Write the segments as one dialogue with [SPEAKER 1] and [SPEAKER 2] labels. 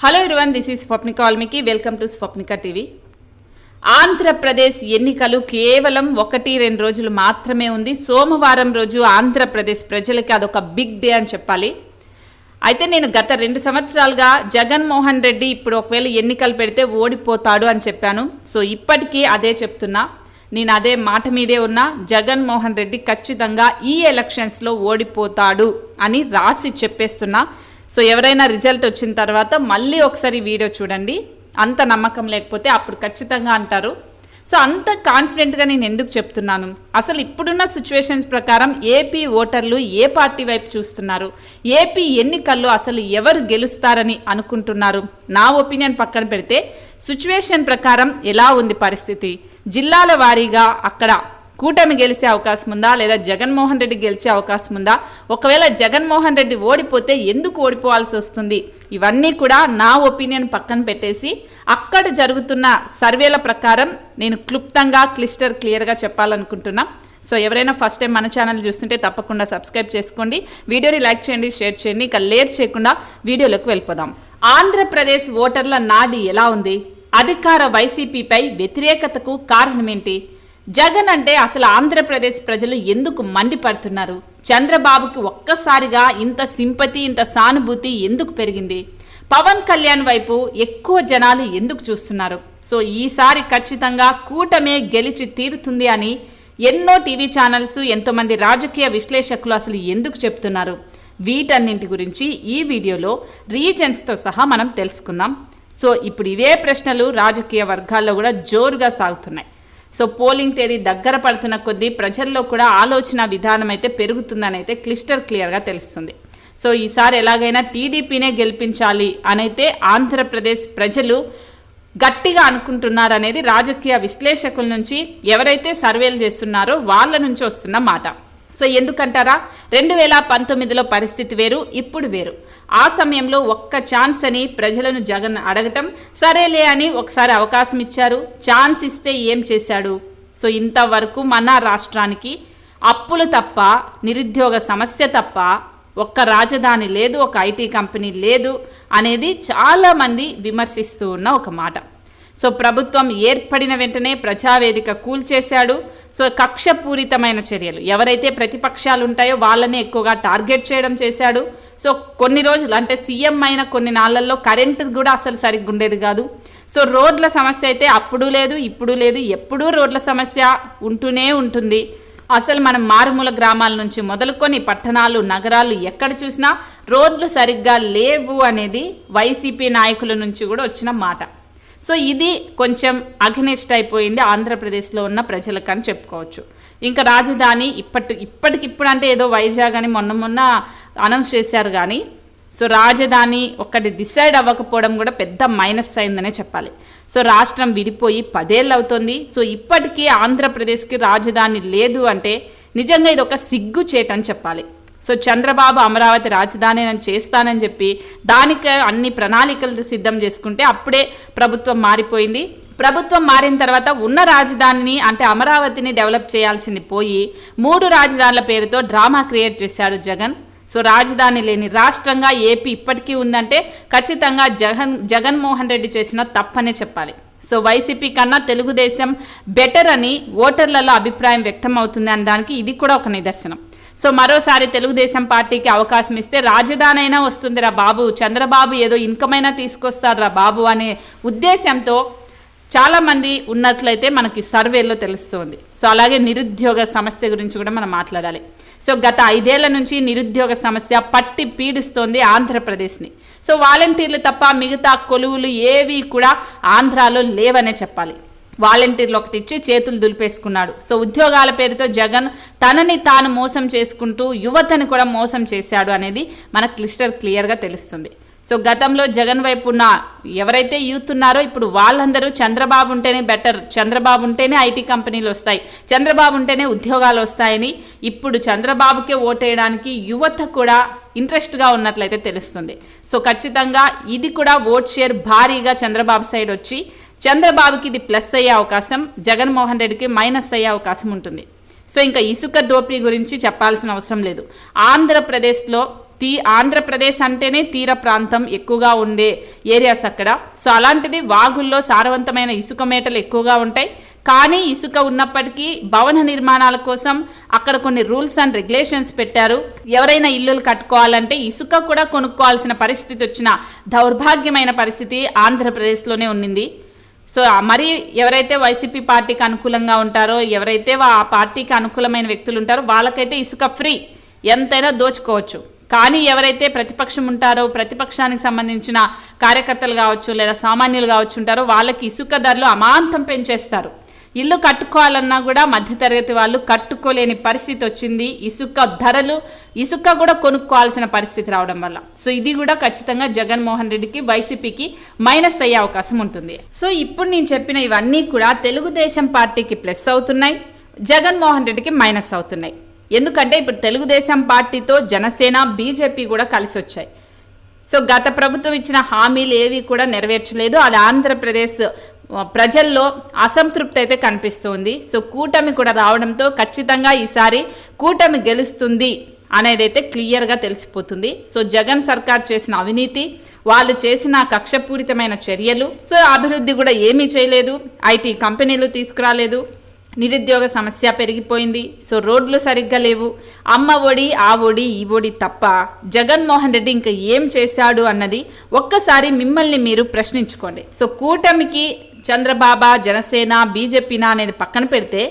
[SPEAKER 1] Hello everyone this is Swapnika Valmiki welcome to Swapnika TV Andhra Pradesh ఎన్నికలు కేవలం ఒకటి రెండు రోజులు మాత్రమే ఉంది. సోమవారం రోజు ఆంధ్రప్రదేశ్ ప్రజలకి అదొక బిగ్ డే అని చెప్పాలి. అయితే నేను గత రెండు సంవత్సరాలుగా జగన్మోహన్ రెడ్డి ఇప్పుడు ఒకవేళ ఎన్నికలు పెడితే ఓడిపోతాడు అని చెప్పాను. సో ఇప్పటికీ అదే చెప్తున్నా. నేను అదే మాట మీదే ఉన్నా. జగన్మోహన్ రెడ్డి ఖచ్చితంగా ఈ ఎలక్షన్స్లో ఓడిపోతాడు అని రాసి చెప్పేస్తున్నా. సో ఎవరైనా రిజల్ట్ వచ్చిన తర్వాత మళ్ళీ ఒకసారి వీడియో చూడండి. అంత నమ్మకం లేకపోతే అప్పుడు ఖచ్చితంగా అంటారు. సో అంత కాన్ఫిడెంట్గా నేను ఎందుకు చెప్తున్నాను? అసలు ఇప్పుడున్న సిచ్యువేషన్స్ ప్రకారం ఏపీ ఓటర్లు ఏ పార్టీ వైపు చూస్తున్నారు? ఏపీ ఎన్నికల్లో అసలు ఎవరు గెలుస్తారని అనుకుంటున్నారు? నా ఒపీనియన్ పక్కన పెడితే సిచ్యువేషన్ ప్రకారం ఎలా ఉంది పరిస్థితి? జిల్లాల వారీగా అక్కడ కూటమి గెలిచే అవకాశం ఉందా? లేదా జగన్మోహన్ రెడ్డి గెలిచే అవకాశం ఉందా? ఒకవేళ జగన్మోహన్ రెడ్డి ఓడిపోతే ఎందుకు ఓడిపోవాల్సి వస్తుంది? ఇవన్నీ కూడా నా ఒపీనియన్ పక్కన పెట్టేసి అక్కడ జరుగుతున్న సర్వేల ప్రకారం నేను క్లుప్తంగా క్లిస్టర్ క్లియర్గా చెప్పాలనుకుంటున్నా. సో ఎవరైనా ఫస్ట్ టైం మన ఛానల్ చూస్తుంటే తప్పకుండా సబ్స్క్రైబ్ చేసుకోండి. వీడియోని లైక్ చేయండి షేర్ చేయండి. ఇక లేట్ చేయకుండా వీడియోలోకి వెళ్ళిపోదాం. ఆంధ్రప్రదేశ్ ఓటర్ల నాడి ఎలా ఉంది? అధికార వైసీపీపై వ్యతిరేకతకు కారణమేంటి? జగన్ అంటే అసలు ఆంధ్రప్రదేశ్ ప్రజలు ఎందుకు మండిపడుతున్నారు? చంద్రబాబుకి ఒక్కసారిగా ఇంత సింపతి ఇంత సానుభూతి ఎందుకు పెరిగింది? పవన్ కళ్యాణ్ వైపు ఎక్కువ జనాలు ఎందుకు చూస్తున్నారు? సో ఈసారి ఖచ్చితంగా కూటమే గెలిచి తీరుతుంది అని ఎన్నో టీవీ ఛానల్స్ ఎంతోమంది రాజకీయ విశ్లేషకులు అసలు ఎందుకు చెప్తున్నారు? వీటన్నింటి గురించి ఈ వీడియోలో రీజన్స్తో సహా మనం తెలుసుకుందాం. సో ఇప్పుడు ఇవే ప్రశ్నలు రాజకీయ వర్గాల్లో కూడా జోరుగా సాగుతున్నాయి. సో పోలింగ్ తేదీ దగ్గర పడుతున్న కొద్దీ ప్రజల్లో కూడా ఆలోచన విధానం అయితే పెరుగుతుందని అయితే క్లిస్టర్ క్లియర్గా తెలుస్తుంది. సో ఈసారి ఎలాగైనా టీడీపీనే గెలిపించాలి అనైతే ఆంధ్రప్రదేశ్ ప్రజలు గట్టిగా అనుకుంటున్నారనేది రాజకీయ విశ్లేషకుల నుంచి ఎవరైతే సర్వేలు చేస్తున్నారో వాళ్ళ నుంచి వస్తున్న మాట. సో ఎందుకంటారా? రెండు వేల పంతొమ్మిదిలో పరిస్థితి వేరు ఇప్పుడు వేరు. ఆ సమయంలో ఒక్క ఛాన్స్ అని ప్రజలను జగన్ అడగటం సరేలే అని ఒకసారి అవకాశం ఇచ్చారు. ఛాన్స్ ఇస్తే ఏం చేశాడు? సో ఇంతవరకు మన రాష్ట్రానికి అప్పులు తప్ప నిరుద్యోగ సమస్య తప్ప ఒక్క రాజధాని లేదు ఒక ఐటీ కంపెనీ లేదు అనేది చాలామంది విమర్శిస్తూ ఉన్న ఒక మాట. సో ప్రభుత్వం ఏర్పడిన వెంటనే ప్రజావేదిక కూల్చేశాడు. సో కక్షపూరితమైన చర్యలు. ఎవరైతే ప్రతిపక్షాలు ఉంటాయో వాళ్ళని ఎక్కువగా టార్గెట్ చేయడం చేశాడు. సో కొన్ని రోజులు అంటే సీఎం అయిన కొన్ని నాళ్ళల్లో కరెంటు కూడా అసలు సరిగ్గా ఉండేది కాదు. సో రోడ్ల సమస్య అయితే అప్పుడు లేదు ఇప్పుడు లేదు ఎప్పుడూ రోడ్ల సమస్య ఉంటూనే ఉంటుంది. అసలు మనం మారుమూల గ్రామాల నుంచి మొదలుకొని పట్టణాలు నగరాలు ఎక్కడ చూసినా రోడ్లు సరిగ్గా లేవు అనేది వైసీపీ నాయకుల నుంచి కూడా వచ్చిన మాట. సో ఇది కొంచెం అగ్నిస్ట్ అయిపోయింది ఆంధ్రప్రదేశ్లో ఉన్న ప్రజలకు అని చెప్పుకోవచ్చు. ఇంకా రాజధాని ఇప్పటి ఇప్పటికిప్పుడు అంటే ఏదో వైజాగ్ అని మొన్న మొన్న అనౌన్స్ చేశారు కానీ సో రాజధాని ఒక్కటి డిసైడ్ అవ్వకపోవడం కూడా పెద్ద మైనస్ అయిందనే చెప్పాలి. సో రాష్ట్రం విడిపోయి పదేళ్ళు అవుతుంది. సో ఇప్పటికీ ఆంధ్రప్రదేశ్కి రాజధాని లేదు అంటే నిజంగా ఇది ఒక సిగ్గు చేటని చెప్పాలి. సో చంద్రబాబు అమరావతి రాజధాని నేను చేస్తానని చెప్పి దానికి అన్ని ప్రణాళికలు సిద్ధం చేసుకుంటే అప్పుడే ప్రభుత్వం మారిపోయింది. ప్రభుత్వం మారిన తర్వాత ఉన్న రాజధానిని అంటే అమరావతిని డెవలప్ చేయాల్సింది పోయి మూడు రాజధానుల పేరుతో డ్రామా క్రియేట్ చేశాడు జగన్. సో రాజధాని లేని రాష్ట్రంగా ఏపీ ఇప్పటికీ ఉందంటే ఖచ్చితంగా జగన్ జగన్మోహన్ రెడ్డి చేసిన తప్పనే చెప్పాలి. సో వైసీపీ కన్నా తెలుగుదేశం బెటర్ అని ఓటర్లలో అభిప్రాయం వ్యక్తం అవుతుంది అనడానికి ఇది కూడా ఒక నిదర్శనం. సో మరోసారి తెలుగుదేశం పార్టీకి అవకాశం ఇస్తే రాజధాని అయినా వస్తుందిరా బాబు. చంద్రబాబు ఏదో ఇన్కమ్ అయినా తీసుకొస్తారా బాబు అనే ఉద్దేశంతో చాలామంది ఉన్నట్లయితే మనకి సర్వేలో తెలుస్తుంది. సో అలాగే నిరుద్యోగ సమస్య గురించి కూడా మనం మాట్లాడాలి. సో గత ఐదేళ్ళ నుంచి నిరుద్యోగ సమస్య పట్టి పీడిస్తోంది ఆంధ్రప్రదేశ్ని. సో వాలంటీర్లు తప్ప మిగతా కొలువులు ఏవి కూడా ఆంధ్రాలో లేవనే చెప్పాలి. వాలంటీర్లు ఒకటి ఇచ్చి చేతులు దులిపేసుకున్నాడు. సో ఉద్యోగాల పేరుతో జగన్ తనని తాను మోసం చేసుకుంటూ యువతని కూడా మోసం చేశాడు అనేది మనకు క్లిస్టర్ క్లియర్గా తెలుస్తుంది. సో గతంలో జగన్ వైపు ఉన్న ఎవరైతే యూత్ ఉన్నారో ఇప్పుడు వాళ్ళందరూ చంద్రబాబు ఉంటేనే బెటర్ చంద్రబాబు ఉంటేనే ఐటీ కంపెనీలు వస్తాయి చంద్రబాబు ఉంటేనే ఉద్యోగాలు వస్తాయని ఇప్పుడు చంద్రబాబుకే ఓటేయడానికి యువత కూడా ఇంట్రెస్ట్గా ఉన్నట్లయితే తెలుస్తుంది. సో ఖచ్చితంగా ఇది కూడా ఓట్ షేర్ భారీగా చంద్రబాబు సైడ్ వచ్చి చంద్రబాబుకి ఇది ప్లస్ అయ్యే అవకాశం జగన్మోహన్ రెడ్డికి మైనస్ అయ్యే అవకాశం ఉంటుంది. సో ఇంకా ఇసుక దోపిడీ గురించి చెప్పాల్సిన అవసరం లేదు. ఆంధ్రప్రదేశ్లో తీ ఆంధ్రప్రదేశ్ అంటేనే తీర ప్రాంతం ఎక్కువగా ఉండే ఏరియాస్ అక్కడ. సో అలాంటిది వాగుల్లో సారవంతమైన ఇసుక మేటలు ఎక్కువగా ఉంటాయి. కానీ ఇసుక ఉన్నప్పటికీ భవన నిర్మాణాల కోసం అక్కడ కొన్ని రూల్స్ అండ్ రెగ్యులేషన్స్ పెట్టారు. ఎవరైనా ఇల్లులు కట్టుకోవాలంటే ఇసుక కూడా కొనుక్కోవాల్సిన పరిస్థితి వచ్చిన దౌర్భాగ్యమైన పరిస్థితి ఆంధ్రప్రదేశ్లోనే ఉండింది సో మరి ఎవరైతే వైసీపీ పార్టీకి అనుకూలంగా ఉంటారో ఎవరైతే ఆ పార్టీకి అనుకూలమైన వ్యక్తులు ఉంటారో వాళ్ళకైతే ఇసుక ఫ్రీ ఎంతైనా దోచుకోవచ్చు. కానీ ఎవరైతే ప్రతిపక్షం ఉంటారో ప్రతిపక్షానికి సంబంధించిన కార్యకర్తలు కావచ్చు లేదా సామాన్యులు కావచ్చు ఉంటారో వాళ్ళకి ఇసుక ధరలు అమాంతం పెంచేస్తారు. ఇల్లు కట్టుకోవాలన్నా కూడా మధ్యతరగతి వాళ్ళు కట్టుకోలేని పరిస్థితి వచ్చింది. ఇసుక ధరలు ఇసుక కూడా కొనుక్కోవాల్సిన పరిస్థితి రావడం వల్ల. సో ఇది కూడా ఖచ్చితంగా జగన్మోహన్ రెడ్డికి వైసీపీకి మైనస్ అయ్యే అవకాశం ఉంటుంది. సో ఇప్పుడు నేను చెప్పిన ఇవన్నీ కూడా తెలుగుదేశం పార్టీకి ప్లస్ అవుతున్నాయి. జగన్మోహన్ రెడ్డికి మైనస్ అవుతున్నాయి. ఎందుకంటే ఇప్పుడు తెలుగుదేశం పార్టీతో జనసేన బీజేపీ కూడా కలిసి వచ్చాయి. సో గత ప్రభుత్వం ఇచ్చిన హామీలు ఏవి కూడా నెరవేర్చలేదు. అది ఆంధ్రప్రదేశ్ ప్రజల్లో అసంతృప్తి అయితే కనిపిస్తుంది. సో కూటమి కూడా రావడంతో ఖచ్చితంగా ఈసారి కూటమి గెలుస్తుంది అనేది అయితే క్లియర్గా తెలిసిపోతుంది. సో జగన్ సర్కార్ చేసిన అవినీతి వాళ్ళు చేసిన కక్షపూరితమైన చర్యలు సో అభివృద్ధి కూడా ఏమీ చేయలేదు. ఐటీ కంపెనీలు తీసుకురాలేదు. నిరుద్యోగ సమస్య పెరిగిపోయింది. సో రోడ్లు సరిగ్గా లేవు. అమ్మ ఒడి ఆ ఒడి ఈ ఒడి తప్ప జగన్మోహన్ రెడ్డి ఇంకా ఏం చేశాడు అన్నది ఒక్కసారి మిమ్మల్ని మీరు ప్రశ్నించుకోండి. సో కూటమికి చంద్రబాబా జనసేన బీజేపీనా అనేది పక్కన పెడితే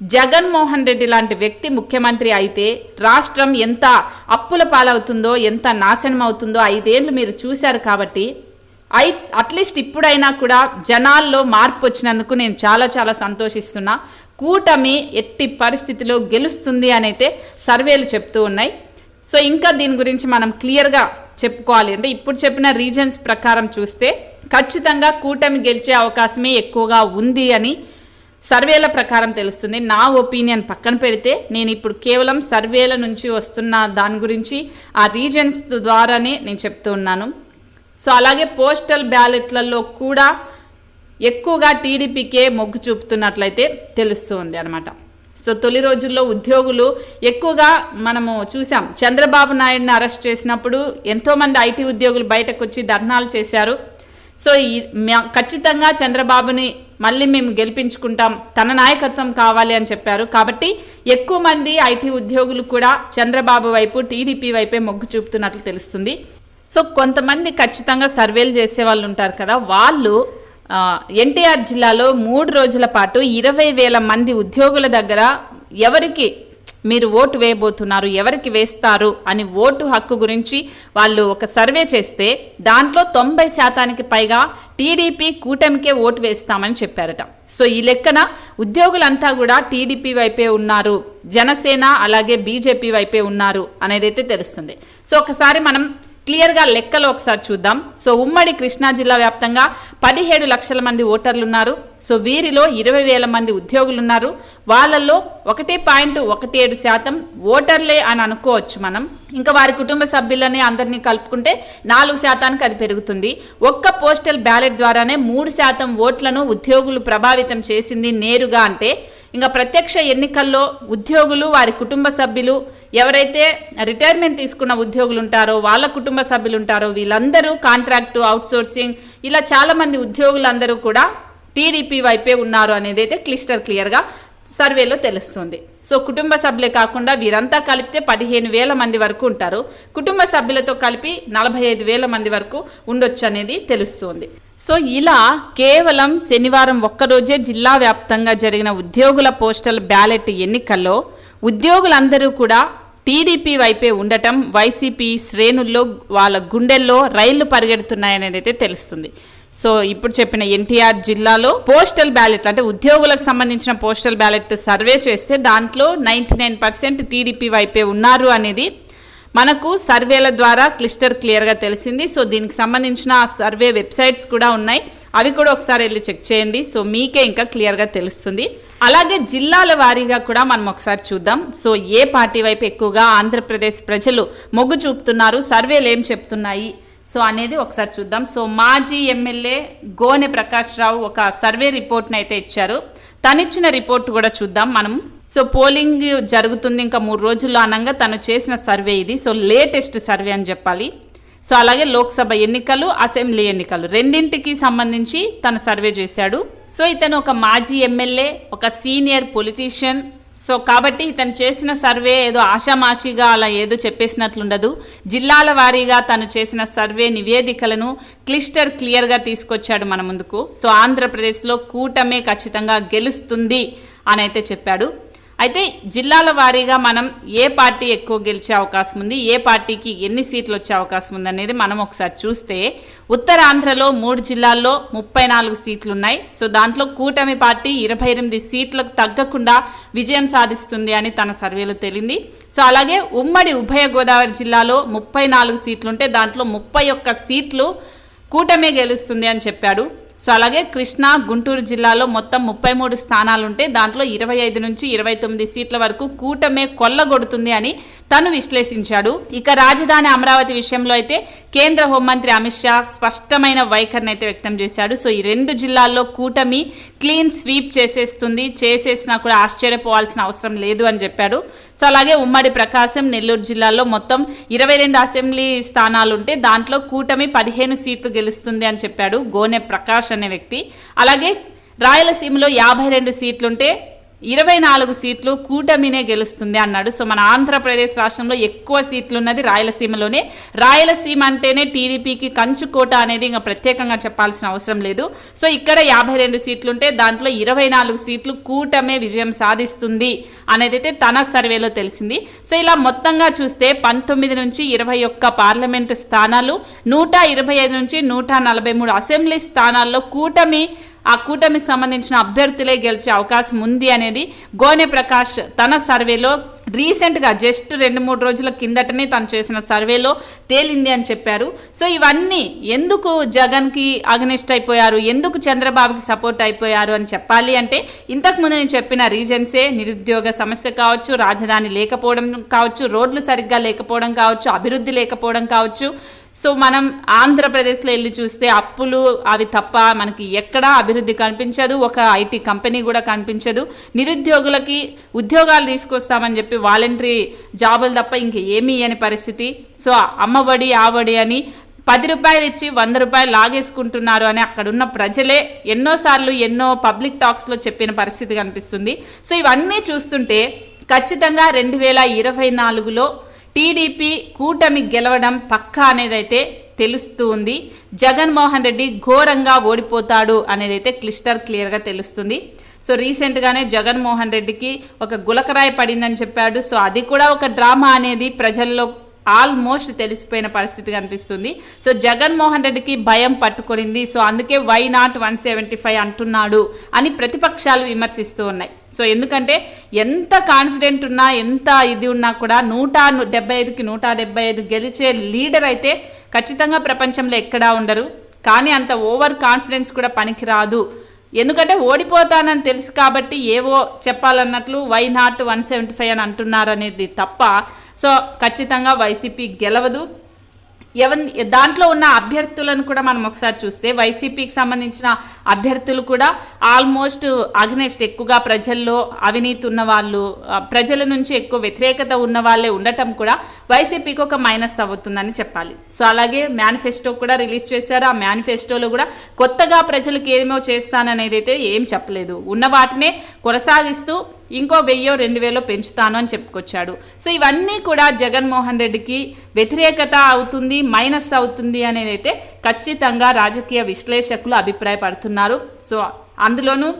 [SPEAKER 1] జగన్మోహన్ రెడ్డి లాంటి వ్యక్తి ముఖ్యమంత్రి అయితే రాష్ట్రం ఎంత అప్పుల పాలవుతుందో ఎంత నాశనం అవుతుందో ఐదేళ్ళు మీరు చూశారు కాబట్టి ఐ అట్లీస్ట్ ఇప్పుడైనా కూడా జనాల్లో మార్పు వచ్చినందుకు నేను చాలా చాలా సంతోషిస్తున్నా. కూటమి ఎట్టి పరిస్థితిలో గెలుస్తుంది అనైతే సర్వేలు చెప్తూ ఉన్నాయి. సో ఇంకా దీని గురించి మనం క్లియర్గా చెప్పుకోవాలి అంటే ఇప్పుడు చెప్పిన రీజన్స్ ప్రకారం చూస్తే ఖచ్చితంగా కూటమి గెలిచే అవకాశమే ఎక్కువగా ఉంది అని సర్వేల ప్రకారం తెలుస్తుంది. నా ఒపీనియన్ పక్కన పెడితే నేను ఇప్పుడు కేవలం సర్వేల నుంచి వస్తున్న దాని గురించి ఆ రీజన్స్ ద్వారానే నేను చెప్తూ ఉన్నాను. సో అలాగే పోస్టల్ బ్యాలెట్లలో కూడా ఎక్కువగా టీడీపీకే మొగ్గు చూపుతున్నట్లయితే తెలుస్తుంది అనమాట సో తొలి రోజుల్లో ఉద్యోగులు ఎక్కువగా మనము చూసాం. చంద్రబాబు నాయుడిని అరెస్ట్ చేసినప్పుడు ఎంతోమంది ఐటీ ఉద్యోగులు బయటకు వచ్చి ధర్నాలు చేశారు. సో ఈ ఖచ్చితంగా చంద్రబాబుని మళ్ళీ మేము గెలిపించుకుంటాం. తన నాయకత్వం కావాలి అని చెప్పారు. కాబట్టి ఎక్కువ మంది ఐటీ ఉద్యోగులు కూడా చంద్రబాబు వైపు టీడీపీ వైపే మొగ్గు చూపుతున్నట్లు తెలుస్తుంది. సో కొంతమంది ఖచ్చితంగా సర్వేలు చేసే వాళ్ళు ఉంటారు కదా వాళ్ళు ఎన్టీఆర్ జిల్లాలో మూడు రోజుల పాటు ఇరవై వేల మంది ఉద్యోగుల దగ్గర ఎవరికి మీరు ఓటు వేయబోతున్నారు ఎవరికి వేస్తారు అని ఓటు హక్కు గురించి వాళ్ళు ఒక సర్వే చేస్తే దాంట్లో తొంభై శాతానికి పైగా టీడీపీ కూటమికే ఓటు వేస్తామని చెప్పారట. సో ఈ లెక్కన ఉద్యోగులంతా కూడా టీడీపీ వైపే ఉన్నారు జనసేన అలాగే బీజేపీ వైపే ఉన్నారు అనేది అయితే తెలుస్తుంది. సో ఒకసారి మనం క్లియర్గా లెక్కలు ఒకసారి చూద్దాం. సో ఉమ్మడి కృష్ణా జిల్లా వ్యాప్తంగా పదిహేడు లక్షల మంది ఓటర్లు ఉన్నారు సో వీరిలో ఇరవై వేల మంది ఉద్యోగులు ఉన్నారు వాళ్ళల్లో ఒకటి పాయింట్ ఒకటి ఏడు శాతం ఓటర్లే అని అనుకోవచ్చు మనం. ఇంకా వారి కుటుంబ సభ్యులని అందరినీ కలుపుకుంటే నాలుగు శాతానికి అది పెరుగుతుంది. ఒక్క పోస్టల్ బ్యాలెట్ ద్వారానే మూడు శాతం ఓట్లను ఉద్యోగులు ప్రభావితం చేసింది నేరుగా అంటే ఇంకా ప్రత్యక్ష ఎన్నికల్లో ఉద్యోగులు వారి కుటుంబ సభ్యులు ఎవరైతే రిటైర్మెంట్ తీసుకున్న ఉద్యోగులు ఉంటారో వాళ్ళ కుటుంబ సభ్యులు ఉంటారో వీళ్ళందరూ కాంట్రాక్టు అవుట్సోర్సింగ్ ఇలా చాలామంది ఉద్యోగులందరూ కూడా టీడీపీ వైపే ఉన్నారు అనేది అయితే క్లిస్టర్ క్లియర్గా సర్వేలో తెలుస్తుంది. సో కుటుంబ సభ్యులే కాకుండా వీరంతా కలిపితే పదిహేను వేల మంది వరకు ఉంటారు. కుటుంబ సభ్యులతో కలిపి నలభై ఐదు వేల మంది వరకు ఉండొచ్చు అనేది తెలుస్తుంది. సో ఇలా కేవలం శనివారం ఒక్కరోజే జిల్లా వ్యాప్తంగా జరిగిన ఉద్యోగుల పోస్టల్ బ్యాలెట్ ఎన్నికల్లో ఉద్యోగులందరూ కూడా టీడీపీ వైపే ఉండటం వైసీపీ శ్రేణుల్లో వాళ్ళ గుండెల్లో రైళ్ళు పరిగెడుతున్నాయనేది అయితే తెలుస్తుంది. సో ఇప్పుడు చెప్పిన ఎన్టీఆర్ జిల్లాలో పోస్టల్ బ్యాలెట్ అంటే ఉద్యోగులకు సంబంధించిన పోస్టల్ బ్యాలెట్ సర్వే చేస్తే దాంట్లో నైంటీ నైన్ పర్సెంట్ టీడీపీ వైపే ఉన్నారు అనేది మనకు సర్వేల ద్వారా క్లిస్టర్ క్లియర్గా తెలిసింది. సో దీనికి సంబంధించిన సర్వే వెబ్సైట్స్ కూడా ఉన్నాయి. అవి కూడా ఒకసారి వెళ్ళి చెక్ చేయండి. సో మీకే ఇంకా క్లియర్గా తెలుస్తుంది. అలాగే జిల్లాల వారీగా కూడా మనం ఒకసారి చూద్దాం. సో ఏ పార్టీ వైపు ఎక్కువగా ఆంధ్రప్రదేశ్ ప్రజలు మొగ్గు చూపుతున్నారు? సర్వేలు ఏం చెప్తున్నాయి? సో అనేది ఒకసారి చూద్దాం. సో మాజీ ఎమ్మెల్యే గోనె ప్రకాష్ రావు ఒక సర్వే రిపోర్ట్ని అయితే ఇచ్చారు. తనిచ్చిన రిపోర్ట్ కూడా చూద్దాం మనం. సో పోలింగ్ జరుగుతుంది ఇంకా మూడు రోజుల్లో అనగా తను చేసిన సర్వే ఇది. సో లేటెస్ట్ సర్వే అని చెప్పాలి. సో అలాగే లోక్సభ ఎన్నికలు అసెంబ్లీ ఎన్నికలు రెండింటికి సంబంధించి తను సర్వే చేశాడు. సో ఇతను ఒక మాజీ ఎమ్మెల్యే ఒక సీనియర్ పొలిటీషియన్ సో కాబట్టి ఇతను చేసిన సర్వే ఏదో ఆషామాషిగా అలా ఏదో చెప్పేసినట్లుండదు. జిల్లాల వారీగా తను చేసిన సర్వే నివేదికలను క్లిస్టర్ క్లియర్గా తీసుకొచ్చాడు మన ముందుకు. సో ఆంధ్రప్రదేశ్లో కూటమే ఖచ్చితంగా గెలుస్తుంది అని అయితే చెప్పాడు. అయితే జిల్లాల వారీగా మనం ఏ పార్టీ ఎక్కువ గెలిచే అవకాశం ఉంది ఏ పార్టీకి ఎన్ని సీట్లు వచ్చే అవకాశం ఉంది అనేది మనం ఒకసారి చూస్తే ఉత్తరాంధ్రలో మూడు జిల్లాల్లో ముప్పై నాలుగు సీట్లు ఉన్నాయి సో దాంట్లో కూటమి పార్టీ ఇరవై ఎనిమిది సీట్లకు తగ్గకుండా విజయం సాధిస్తుంది అని తన సర్వేలో తేలింది. సో అలాగే ఉమ్మడి ఉభయ గోదావరి జిల్లాలో ముప్పై నాలుగు సీట్లు ఉంటే దాంట్లో ముప్పై ఒక్క సీట్లు కూటమే గెలుస్తుంది అని చెప్పాడు. సో అలాగే కృష్ణా గుంటూరు జిల్లాలో మొత్తం ముప్పై మూడు స్థానాలుంటే దాంట్లో ఇరవై ఐదు నుంచి ఇరవై తొమ్మిది సీట్ల వరకు కూటమే కొల్లగొడుతుంది అని తను విశ్లేషించాడు. ఇక రాజధాని అమరావతి విషయంలో అయితే కేంద్ర హోంమంత్రి అమిత్ షా స్పష్టమైన వైఖరిని అయితే వ్యక్తం చేశాడు. సో ఈ రెండు జిల్లాల్లో కూటమి క్లీన్ స్వీప్ చేసేస్తుంది. చేసేసినా కూడా ఆశ్చర్యపోవాల్సిన అవసరం లేదు అని చెప్పాడు. సో అలాగే ఉమ్మడి ప్రకాశం నెల్లూరు జిల్లాలో మొత్తం ఇరవై రెండు అసెంబ్లీ స్థానాలుంటే దాంట్లో కూటమి పదిహేను సీట్లు గెలుస్తుంది అని చెప్పాడు. గోనె ప్రకాష్ అనే వ్యక్తి. అలాగే రాయలసీమలో యాభై రెండు సీట్లుంటే ఇరవై నాలుగు సీట్లు కూటమినే గెలుస్తుంది అన్నాడు. సో మన ఆంధ్రప్రదేశ్ రాష్ట్రంలో ఎక్కువ సీట్లు ఉన్నది రాయలసీమలోనే. రాయలసీమ అంటేనే టీడీపీకి కంచుకోట అనేది ఇంకా ప్రత్యేకంగా చెప్పాల్సిన అవసరం లేదు. సో ఇక్కడ యాభై రెండు సీట్లు ఉంటే దాంట్లో ఇరవై నాలుగు సీట్లు కూటమే విజయం సాధిస్తుంది అనేది అయితే తన సర్వేలో తెలిసింది. సో ఇలా మొత్తంగా చూస్తే పంతొమ్మిది నుంచి ఇరవై ఒక్క పార్లమెంటు స్థానాలు నూట ఇరవై ఐదు నుంచి నూట నలభై మూడు అసెంబ్లీ స్థానాల్లో కూటమి ఆ కూటమికి సంబంధించిన అభ్యర్థులే గెలిచే అవకాశం ఉంది అనేది గోనె ప్రకాష్ తన సర్వేలో రీసెంట్గా జస్ట్ రెండు మూడు రోజుల కిందటనే తను చేసిన సర్వేలో తేలింది అని చెప్పారు. సో ఇవన్నీ ఎందుకు జగన్కి అగనిస్ట్ అయిపోయారు? ఎందుకు చంద్రబాబుకి సపోర్ట్ అయిపోయారు అని చెప్పాలి అంటే ఇంతకుముందు నేను చెప్పిన రీజన్సే నిరుద్యోగ సమస్య కావచ్చు రాజధాని లేకపోవడం కావచ్చు రోడ్లు సరిగ్గా లేకపోవడం కావచ్చు అభివృద్ధి లేకపోవడం కావచ్చు. సో మనం ఆంధ్రప్రదేశ్లో వెళ్ళి చూస్తే అప్పులు అవి తప్ప మనకి ఎక్కడా అభివృద్ధి కనిపించదు. ఒక ఐటీ కంపెనీ కూడా కనిపించదు. నిరుద్యోగులకి ఉద్యోగాలు తీసుకొస్తామని చెప్పి వాలంటరీ జాబులు తప్ప ఇంక ఏమీ అని పరిస్థితి. సో అమ్మఒడి ఆవడి అని పది రూపాయలు ఇచ్చి వంద రూపాయలు లాగేసుకుంటున్నారు అని అక్కడున్న ప్రజలే ఎన్నోసార్లు ఎన్నో పబ్లిక్ టాక్స్లో చెప్పిన పరిస్థితి కనిపిస్తుంది. సో ఇవన్నీ చూస్తుంటే ఖచ్చితంగా రెండు వేల ఇరవై నాలుగులో టీడీపీ కూటమి గెలవడం పక్కా అనేదైతే తెలుస్తూ ఉంది. జగన్మోహన్ రెడ్డి ఘోరంగా ఓడిపోతాడు అనేదైతే క్లిస్టర్ క్లియర్గా తెలుస్తుంది. సో రీసెంట్గానే జగన్మోహన్ రెడ్డికి ఒక గులకరాయి పడిందని చెప్పాడు. సో అది కూడా ఒక డ్రామా అనేది ప్రజల్లో ఆల్మోస్ట్ తెలిసిపోయిన పరిస్థితి కనిపిస్తుంది. సో జగన్మోహన్ రెడ్డికి భయం పట్టుకునింది. సో అందుకే why not one seventy five అంటున్నాడు అని ప్రతిపక్షాలు విమర్శిస్తూ ఉన్నాయి. సో ఎందుకంటే ఎంత కాన్ఫిడెంట్ ఉన్నా ఎంత ఇది ఉన్నా కూడా నూట డెబ్బై ఐదుకి నూట డెబ్బై ఐదు గెలిచే లీడర్ అయితే ఖచ్చితంగా ప్రపంచంలో ఎక్కడా ఉండరు. కానీ అంత ఓవర్ కాన్ఫిడెన్స్ కూడా పనికిరాదు. ఎందుకంటే ఓడిపోతానని తెలుసు కాబట్టి ఏవో చెప్పాలన్నట్లు why not one seventy five అని అంటున్నారు అనేది తప్ప సో ఖచ్చితంగా వైసీపీ గెలవదు. ఎవరి దాంట్లో ఉన్న అభ్యర్థులను కూడా మనం ఒకసారి చూస్తే వైసీపీకి సంబంధించిన అభ్యర్థులు కూడా ఆల్మోస్ట్ అగ్నెస్ట్ ఎక్కువగా ప్రజల్లో అవినీతి ఉన్న వాళ్ళు ప్రజల నుంచి ఎక్కువ వ్యతిరేకత ఉన్న వాళ్ళే ఉండటం కూడా వైసీపీకి ఒక మైనస్ అవుతుందని చెప్పాలి. సో అలాగే మేనిఫెస్టో కూడా రిలీజ్ చేశారు. ఆ మేనిఫెస్టోలో కూడా కొత్తగా ప్రజలకు ఏమో చేస్తాననేది అయితే ఏం చెప్పలేదు. ఉన్న వాటినే కొనసాగిస్తూ ఇంకో వెయ్యో రెండు వేలో పెంచుతాను అని చెప్పుకొచ్చాడు. సో ఇవన్నీ కూడా జగన్మోహన్ రెడ్డికి వ్యతిరేకత అవుతుంది మైనస్ అవుతుంది అనేది అయితే ఖచ్చితంగా రాజకీయ విశ్లేషకులు అభిప్రాయపడుతున్నారు. సో అందులోనూ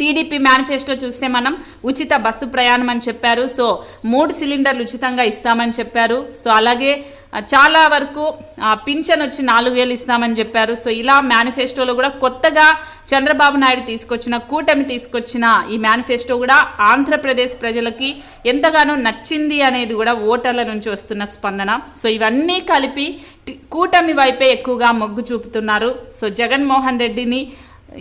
[SPEAKER 1] టీడీపీ మేనిఫెస్టో చూస్తే మనం ఉచిత బస్సు ప్రయాణం అని చెప్పారు. సో మూడు సిలిండర్లు ఉచితంగా ఇస్తామని చెప్పారు. సో అలాగే చాలా వరకు పింఛన్ వచ్చి నాలుగు వేలు ఇస్తామని చెప్పారు. సో ఇలా మేనిఫెస్టోలో కూడా కొత్తగా చంద్రబాబు నాయుడు తీసుకొచ్చిన కూటమి తీసుకొచ్చిన ఈ మేనిఫెస్టో కూడా ఆంధ్రప్రదేశ్ ప్రజలకి ఎంతగానో నచ్చింది అనేది కూడా ఓటర్ల నుంచి వస్తున్న స్పందన. సో ఇవన్నీ కలిపి కూటమి వైపే ఎక్కువగా మొగ్గు చూపుతున్నారు. సో జగన్మోహన్ రెడ్డిని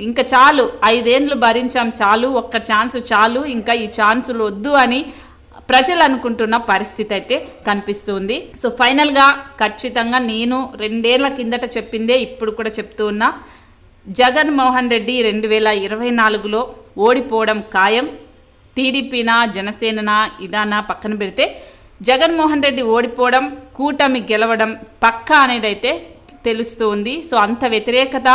[SPEAKER 1] ఇంకా చాలు ఐదేండ్లు భరించాం చాలు ఒక్క ఛాన్స్ చాలు ఇంకా ఈ ఛాన్సులు వద్దు అని ప్రజలు అనుకుంటున్న పరిస్థితి అయితే కనిపిస్తుంది. సో ఫైనల్గా ఖచ్చితంగా నేను రెండేళ్ళ కిందట చెప్పిందే ఇప్పుడు కూడా చెప్తూ ఉన్నా జగన్మోహన్ రెడ్డి రెండు వేల ఇరవై నాలుగులో ఓడిపోవడం ఖాయం. టీడీపీనా జనసేననా ఇదానా పక్కన పెడితే జగన్మోహన్ రెడ్డి ఓడిపోవడం కూటమి గెలవడం పక్కా అనేది అయితే తెలుస్తూ ఉంది సో అంత వ్యతిరేకత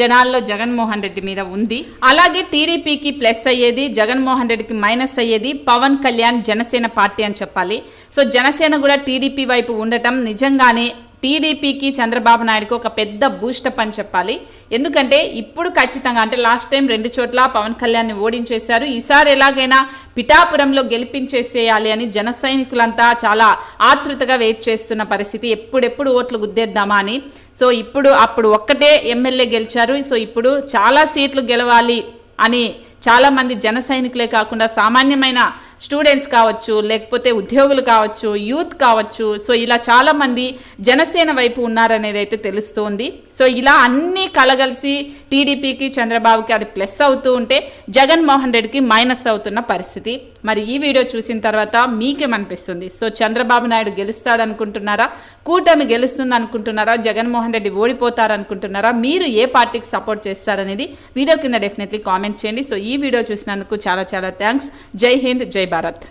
[SPEAKER 1] జనాల్లో జగన్మోహన్ రెడ్డి మీద ఉంది. అలాగే టీడీపీకి ప్లస్ అయ్యేది జగన్మోహన్ రెడ్డికి మైనస్ అయ్యేది పవన్ కళ్యాణ్ జనసేన పార్టీ అని చెప్పాలి. సో జనసేన కూడా టీడీపీ వైపు ఉండటం నిజంగానే టీడీపీకి చంద్రబాబు నాయుడుకి ఒక పెద్ద బూస్టప్ అని చెప్పాలి. ఎందుకంటే ఇప్పుడు ఖచ్చితంగా అంటే లాస్ట్ టైం రెండు చోట్ల పవన్ కళ్యాణ్ని ఓడించేశారు. ఈసారి ఎలాగైనా పిఠాపురంలో గెలిపించేసేయాలి అని జన సైనికులంతా చాలా ఆతృతగా వెయిట్ చేస్తున్న పరిస్థితి. ఎప్పుడెప్పుడు ఓట్లు గుద్దేద్దామా అని. సో ఇప్పుడు అప్పుడు ఒక్కటే ఎమ్మెల్యే గెలిచారు. సో ఇప్పుడు చాలా సీట్లు గెలవాలి అని చాలామంది జన సైనికులే కాకుండా సామాన్యమైన స్టూడెంట్స్ కావచ్చు లేకపోతే ఉద్యోగులు కావచ్చు యూత్ కావచ్చు. సో ఇలా చాలామంది జనసేన వైపు ఉన్నారనేది అయితే తెలుస్తోంది. సో ఇలా అన్నీ కలగలిసి టీడీపీకి చంద్రబాబుకి అది ప్లస్ అవుతూ ఉంటే జగన్మోహన్ రెడ్డికి మైనస్ అవుతున్న పరిస్థితి. మరి ఈ వీడియో చూసిన తర్వాత మీకేమనిపిస్తుంది? సో చంద్రబాబు నాయుడు గెలుస్తాడనుకుంటున్నారా? కూటమి గెలుస్తుంది అనుకుంటున్నారా జగన్మోహన్ రెడ్డి ఓడిపోతారు అనుకుంటున్నారా మీరు ఏ పార్టీకి సపోర్ట్ చేస్తారనేది వీడియో కింద డెఫినెట్లీ కామెంట్ చేయండి. సో ఈ ఈ వీడియో చూసినందుకు చాలా చాలా థ్యాంక్స్. జై హింద్ జై భారత్.